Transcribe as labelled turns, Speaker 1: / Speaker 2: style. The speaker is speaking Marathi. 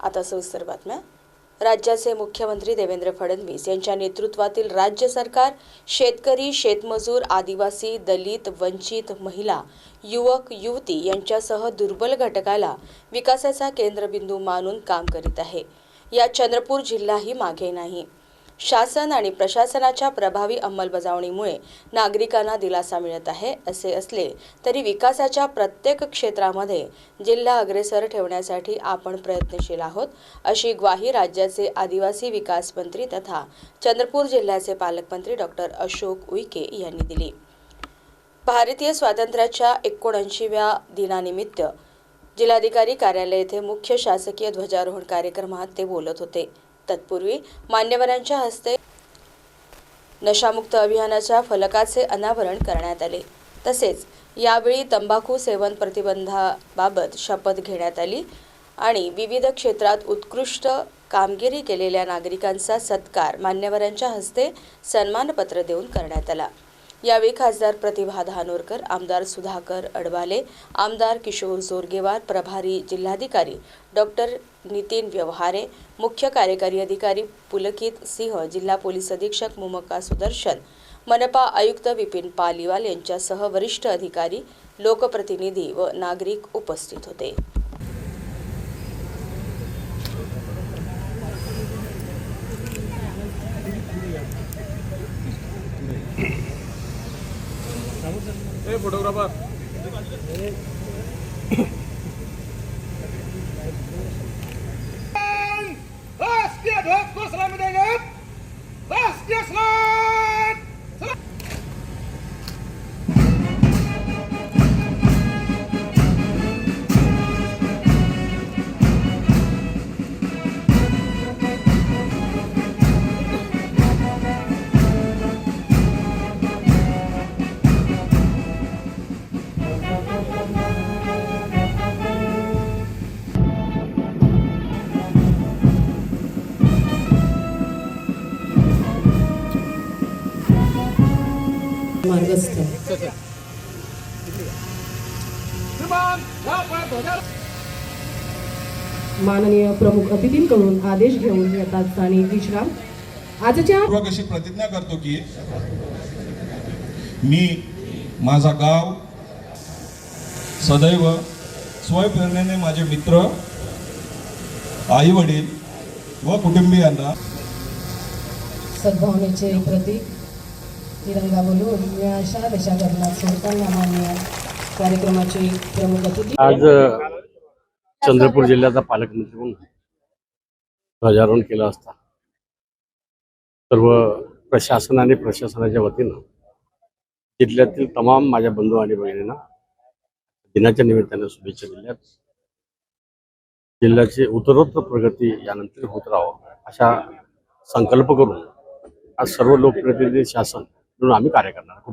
Speaker 1: आता सविस्तर बातम्या राज्याचे मुख्यमंत्री देवेंद्र फडणवीस यांच्या नेतृत्वातील राज्य सरकार शेतकरी शेतमजूर आदिवासी दलित वंचित महिला युवक युवती यांच्यासह दुर्बल घटकाला विकासाचा केंद्रबिंदू मानून काम करीत आहे. या चंद्रपूर जिल्हाही मागे नाही. शासन आणि प्रशासनाच्या प्रभावी अंमलबजावणीमुळे नागरिकांना दिलासा मिळत आहे असे असले तरी विकासाच्या प्रत्येक क्षेत्रामध्ये जिल्हा अग्रेसर ठेवण्यासाठी आपण प्रयत्नशील आहोत अशी ग्वाही राज्याचे आदिवासी विकास मंत्री तथा चंद्रपूर जिल्ह्याचे पालकमंत्री डॉक्टर अशोक उईके यांनी दिली. भारतीय स्वातंत्र्याच्या एकोणऐंशीव्या दिनानिमित्त जिल्हाधिकारी कार्यालय येथे मुख्य शासकीय ध्वजारोहण कार्यक्रमात ते बोलत होते. तत्पूर्वी मान्यवरांच्या हस्ते नशामुक्त अभियानाच्या फलकाचे अनावरण करण्यात आले. तसेच यावेळी तंबाखू सेवन प्रतिबंधाबाबत शपथ घेण्यात आली आणि विविध क्षेत्रात उत्कृष्ट कामगिरी केलेल्या नागरिकांचा सत्कार मान्यवरांच्या हस्ते सन्मानपत्र देऊन करण्यात आला. यावेळी खासदार प्रतिभा धानोरकर आमदार सुधाकर अडवाले आमदार किशोर जोरगेवार प्रभारी जिल्हाधिकारी डॉक्टर नितीन व्यवहारे मुख्य कार्यकारी अधिकारी पुलकित सिंह जिल्हा पोलीस अधीक्षक मुमका सुदर्शन मनपा आयुक्त विपिन पालिवाल यांच्यासह वरिष्ठ अधिकारी लोकप्रतिनिधी व नागरिक उपस्थित होते.
Speaker 2: फोटोग्राफर.
Speaker 3: मार्गस्थ माननीय प्रमुख अतिथींकडून आदेश घेऊन येतात स्थानिक विश्राम. आजच्या
Speaker 4: प्रतिज्ञा करतो की मी माझा गाव सदैव स्वयंप्रेरणेने माझे मित्र आई वडील व कुटुंबियांना
Speaker 3: सद्भावनेचे प्रतीक तिरंगा बोलून या अशा दशागरणात सोडताना मान्य कार्यक्रमाचे प्रमुख अतिथी
Speaker 5: आज चंद्रपूर जिल्ह्याचा पालकमंत्री म्हणून ध्वजारोहण केलं असता. सर्व प्रशासन आणि प्रशासनाच्या वतीनं जिल्ह्यातील तमाम माझ्या बंधू आणि बहिणींना दिनाच्या निमित्ताने शुभेच्छा दिल्यात. जिल्ह्याची उत्तरोत्तर प्रगती यानंतर होत राहावं अशा संकल्प करून आज सर्व लोकप्रतिनिधी शासन म्हणून आम्ही कार्य करणार.